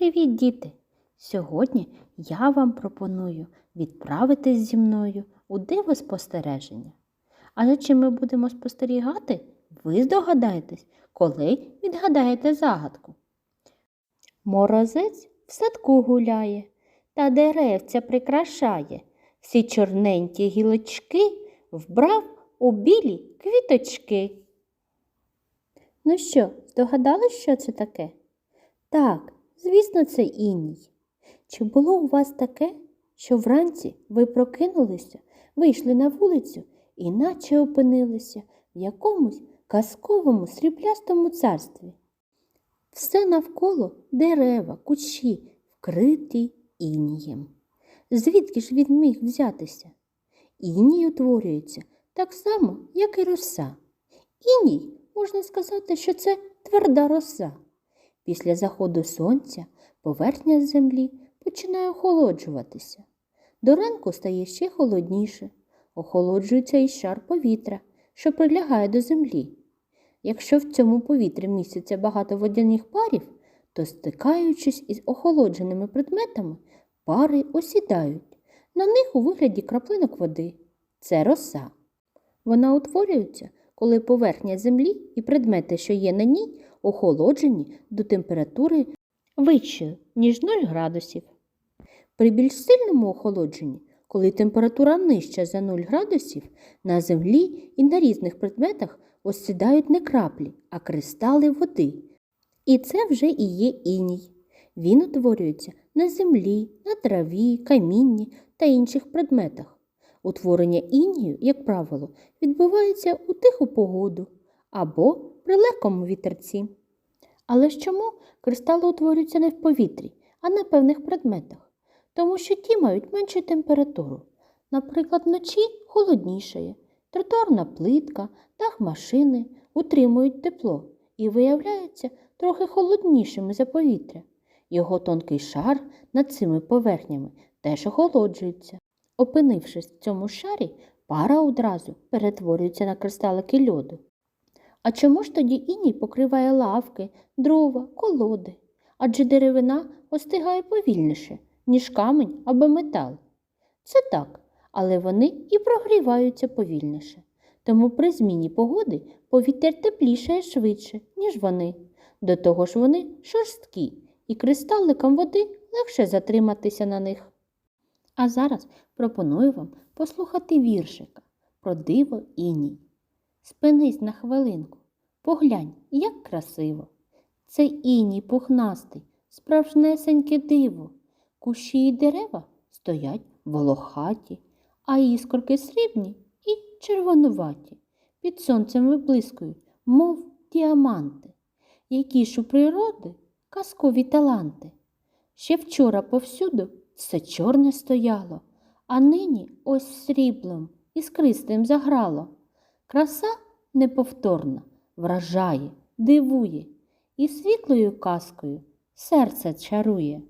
Привіт, діти! Сьогодні я вам пропоную відправитись зі мною у диво спостереження. А за чим ми будемо спостерігати, ви здогадаєтесь, коли відгадаєте загадку. Морозець в садку гуляє та деревця прикрашає. Всі чорненькі гілочки вбрав у білі квіточки. Ну що, здогадались, що це таке? Так, звісно, це іній. Чи було у вас таке, що вранці ви прокинулися, вийшли на вулицю і наче опинилися в якомусь казковому сріблястому царстві? Все навколо дерева, кущі, вкриті інієм. Звідки ж він міг взятися? Іній утворюється так само, як і роса. Іній, можна сказати, що це тверда роса. Після заходу сонця поверхня землі починає охолоджуватися. До ранку стає ще холодніше, охолоджується і шар повітря, що прилягає до землі. Якщо в цьому повітрі міститься багато водяних парів, то, стикаючись із охолодженими предметами, пари осідають. На них у вигляді краплинок води. Це роса. Вона утворюється, коли поверхня землі і предмети, що є на ній, охолоджені до температури вищої, ніж 0 градусів. При більш сильному охолодженні, коли температура нижча за 0 градусів, на землі і на різних предметах осідають не краплі, а кристали води. І це вже і є іній. Він утворюється на землі, на траві, камінні та інших предметах. Утворення інію, як правило, відбувається у тиху погоду або при легкому вітерці. Але ж чому кристали утворюються не в повітрі, а на певних предметах? Тому що ті мають меншу температуру. Наприклад, вночі холоднішає, тротуарна плитка, дах машини утримують тепло і виявляються трохи холоднішими за повітря. Його тонкий шар над цими поверхнями теж охолоджується. Опинившись в цьому шарі, пара одразу перетворюється на кристалики льоду. А чому ж тоді іній покриває лавки, дрова, колоди? Адже деревина остигає повільніше, ніж камінь або метал. Це так, але вони і прогріваються повільніше. Тому при зміні погоди повітря теплішає швидше, ніж вони. До того ж вони шорсткі, і кристаликам води легше затриматися на них. А зараз пропоную вам послухати віршика про диво іній. Спинись на хвилинку, поглянь, як красиво. Це іній пухнастий, справжнесеньке диво. Кущі й дерева стоять волохаті, а іскорки срібні і червонуваті. Під сонцем виблискують, мов діаманти. Які ж у природи казкові таланти. Ще вчора повсюду все чорне стояло, а нині ось сріблом іскристим заграло. Краса неповторна, вражає, дивує і світлою казкою серце чарує.